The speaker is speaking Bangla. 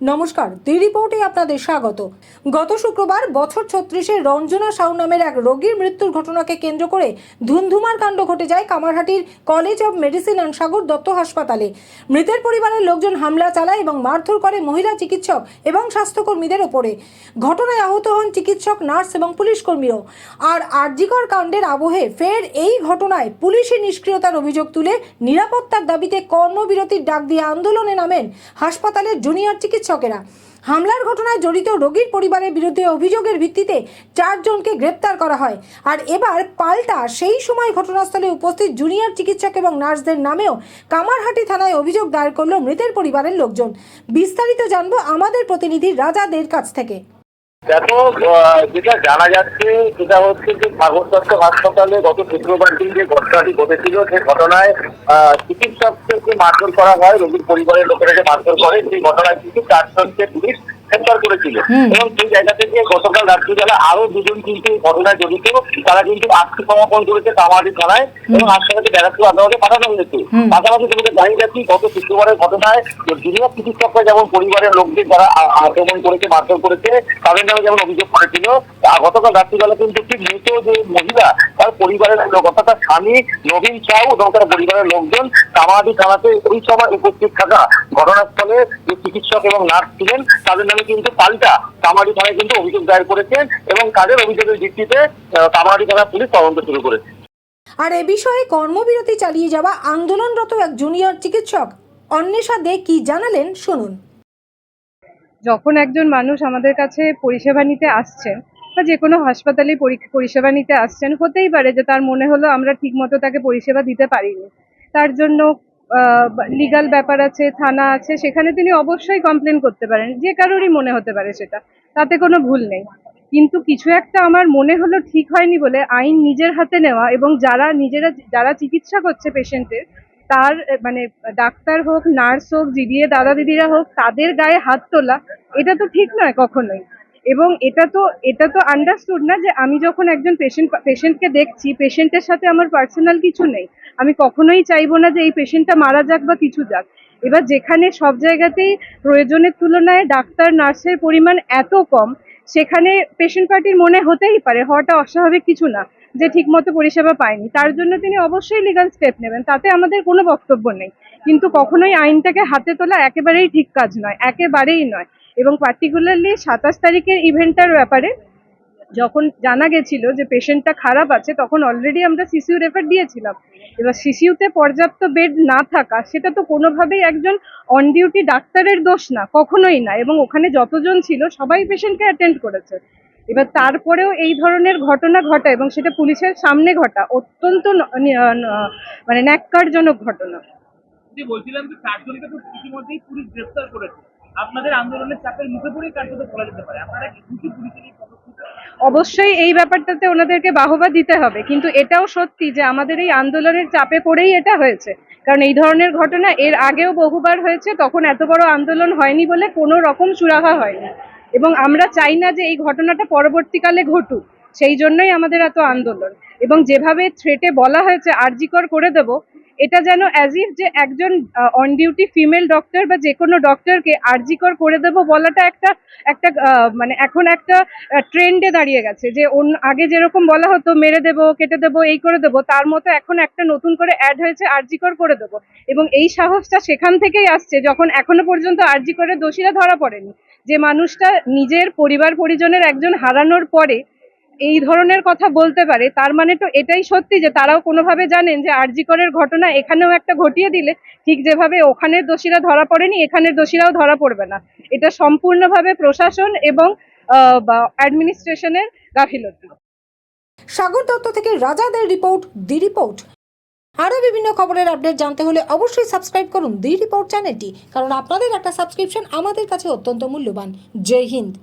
নমস্কার দি রিপোর্টে আপনাদের স্বাগত। গত শুক্রবার বছর ছত্রিশের রঞ্জনা সাউ নামের এক রোগীর মৃত্যুর ঘটনাকে কেন্দ্র করে ধুন্ধুমার কাণ্ড ঘটে যায় কামারহাটির college of medicine and Sagar Dutta হাসপাতালে। মৃতের পরিবারের লোকজন হামলা চালায় এবং মারধর করে মহিলা চিকিৎসক এবং স্বাস্থ্যকর্মীদের ওপরে। ঘটনায় আহত হন চিকিৎসক, নার্স এবং পুলিশ কর্মীও আর আরজিকর কাণ্ডের আবহে ফের এই ঘটনায় পুলিশি নিষ্ক্রিয়তার অভিযোগ তুলে নিরাপত্তার দাবিতে কর্মবিরতির ডাক দিয়ে আন্দোলনে নামেন হাসপাতালের জুনিয়র চিকিৎসকেরা। হামলার ঘটনায় জড়িত রোগীর পরিবারের বিরুদ্ধে অভিযোগের ভিত্তিতে চারজনকে গ্রেপ্তার করা হয়। আর এবার পাল্টা সেই সময় ঘটনাস্থলে উপস্থিত জুনিয়র চিকিৎসক এবং নার্সদের নামেও কামারহাটি থানায় অভিযোগ দায়ের করল মৃতের পরিবারের লোকজন। বিস্তারিত জানব আমাদের প্রতিনিধি রাজাদের কাছ থেকে। দেখো যেটা জানা যাচ্ছে সেটা হচ্ছে যে সাগর দত্ত হাসপাতালে গত শুক্রবার দিন যে ঘটনাটি ঘটেছিল সেই ঘটনায় আহ, চিকিৎসকদেরকে মারধর করা হয় রোগীর পরিবারের লোকেরা যে মারধর করে সেই ঘটনায় কিন্তু চারজনকে পুলিশ গ্রেপ্তার করেছিল এবং সেই জায়গা থেকে গতকাল রাত্রিবেলা আরও দুজন কিন্তু ঘটনায় জড়িত তারা কিন্তু আত্মসমর্পণ করেছে কামারি থানায় এবং হাসপাতালে ব্যারাকপুর আদালতে পাঠানো হয়েছে। পাশাপাশি তোমাকে জানিয়ে যাচ্ছি গত শুক্রবারের ঘটনায় জুনিয়র চিকিৎসকরা যেমন পরিবারের লোকদের যারা আক্রমণ করেছে মারধর করেছে তাদের নামে যেমন অভিযোগ করেছিল গতকাল রাত্রিবেলা কিন্তু ঠিক মৃত যে মহিলা তার পরিবারের লোক অর্থাৎ তার স্বামী নবীন সাউ এবং তার পরিবারের লোকজন কামাদি থানাতে ওই সময় উপস্থিত থাকা ঘটনাস্থলে যে চিকিৎসক এবং নার্স ছিলেন তাদের নামে কিন্তু পাল্টা কামারি থানায় কিন্তু অভিযোগ দায়ের করেছেন এবং তাদের অভিযোগের ভিত্তিতে কামারি থানা পুলিশ তদন্ত শুরু করেছে। আর এ বিষয়ে কর্মবিরতি চালিয়ে যাওয়া আন্দোলনরত এক জুনিয়র চিকিৎসক অন্বেষা দে কি জানালেন শুনুন। যখন একজন মানুষ আমাদের কাছে পরিষেবা নিতে আসছেন বা যে কোনো হাসপাতালে পরিষেবা নিতে আসছেন হতেই পারে যে তার মনে হলো আমরা ঠিকমতো তাকে পরিষেবা দিতে পারিনি। তার জন্য লিগাল ব্যাপার আছে, থানা আছে, সেখানে তিনি অবশ্যই কমপ্লেন করতে পারেন। যে কারোরই মনে হতে পারে সেটা। তাতে কোনো ভুল নেই। কিন্তু কিছু একটা আমার মনে হলো ঠিক হয়নি বলে আইন নিজের হাতে নেওয়া এবং যারা নিজেরা, যারা চিকিৎসা করছে পেশেন্টের, তার মানে ডাক্তার হোক, নার্স হোক, জিডিএ দাদা দিদিরা হোক, তাদের গায়ে হাত তোলা, এটা তো ঠিক নয় কখনোই। এবং এটা তো এটা তো আন্ডারস্টুড না যে আমি যখন একজন পেশেন্ট পেশেন্টকে দেখছি পেশেন্টের সাথে আমার পার্সোনাল কিছু নেই। আমি কখনোই চাইব না যে এই পেশেন্টটা মারা যাক বা কিছু যাক। এবার যেখানে সব জায়গাতেই প্রয়োজনের তুলনায় ডাক্তার, নার্সের পরিমাণ এত কম, সেখানে পেশেন্ট পার্টির মনে হতেই পারে, হওয়াটা অস্বাভাবিক কিছু না, যে ঠিকমতো পরিষেবা পায়নি। তার জন্য তিনি অবশ্যই লিগাল স্টেপ নেবেন, তাতে আমাদের কোনো বক্তব্য নেই। কিন্তু কখনোই আইনটাকে হাতে তোলা একেবারেই ঠিক কাজ নয়, একেবারেই নয়। এবং পার্টিকুলারলি সাতাশ তারিখের ইভেন্টটার ব্যাপারে যখন জানা গেছিল যে পেশেন্টটা খারাপ আছে, তখন অলরেডি আমরা সিসিউ রেফার দিয়েছিলাম। এবার সিসিউতে পর্যাপ্ত বেড না থাকা, সেটা তো কোনোভাবেই একজন অন ডিউটি ডাক্তারের দোষ না, কখনোই না। এবং ওখানে যতজন ছিল, সবাই পেশেন্টকে অ্যাটেন্ড করেছে। এবার তারপরেও এই ধরনের ঘটনা ঘটা এবং সেটা পুলিশের সামনে ঘটা, অত্যন্ত মানে ন্যাক্কারজনক ঘটনা। বলছিলাম যে চারজনকে তো ইতিমধ্যেই পুলিশ গ্রেফতার করেছে। আপনাদের আন্দোলনের চাপের মুখে পড়েই কার্যত বলা যেতে পারে। আপনারা কি অবশ্যই এই ব্যাপারটাতে ওনাদেরকে বাহবা দিতে হবে। কিন্তু এটাও সত্যি যে আমাদের এই আন্দোলনের চাপে পড়েই এটা হয়েছে। কারণ এই ধরনের ঘটনা এর আগেও বহুবার হয়েছে, তখন এত বড় আন্দোলন হয়নি বলে কোনো রকম সুরাহা হয়নি। এবং আমরা চাই না যে এই ঘটনাটা পরবর্তীকালে ঘটুক। সেই জন্যই আমাদের এত আন্দোলন। এবং যেভাবে থ্রেটে বলা হয়েছে, আরজিকর করে দেব এটা যেন অ্যাজ ইফ যে একজন অন ডিউটি ফিমেল ডক্টর বা যে কোনো ডক্টরকে আরজিকর করে দেব বলাটা একটা একটা মানে এখন একটা ট্রেন্ডে দাঁড়িয়ে গেছে। যে অন্য, আগে যেরকম বলা হতো, মেরে দেবো, কেটে দেবো, এই করে দেবো, তার মতো এখন একটা নতুন করে অ্যাড হয়েছে আরজিকর করে দেবো। এবং এই সাহসটা সেখান থেকেই আসছে, যখন এখনও পর্যন্ত আরজিকরের দোষীরা ধরা পড়েনি। যে মানুষটা নিজের পরিবার পরিজনের একজন হারানোর পরে এই ধরনের কথা বলতে পারে, তার মানে তো এটাই সত্যি যে তারাও কোনোভাবে জানেন যে আরজিকরের ঘটনা এখানেও একটা ঘটিয়ে দিলে ঠিক যেভাবে ওখানের দোষীরা ধরা পড়েনি, এখানের দোষীরাও ধরা পড়বে না। এটা সম্পূর্ণভাবে প্রশাসন এবং অ্যাডমিনিস্ট্রেশনের গাফিলতি সাগর দত্ত থেকে রাজাদের রিপোর্ট, দি রিপোর্ট। আরও বিভিন্ন খবরের আপডেট জানতে হলে অবশ্যই সাবস্ক্রাইব করুন দি রিপোর্ট চ্যানেলটি, কারণ আপনাদের একটা সাবস্ক্রিপশন আমাদের কাছে অত্যন্ত মূল্যবান। জয় হিন্দ।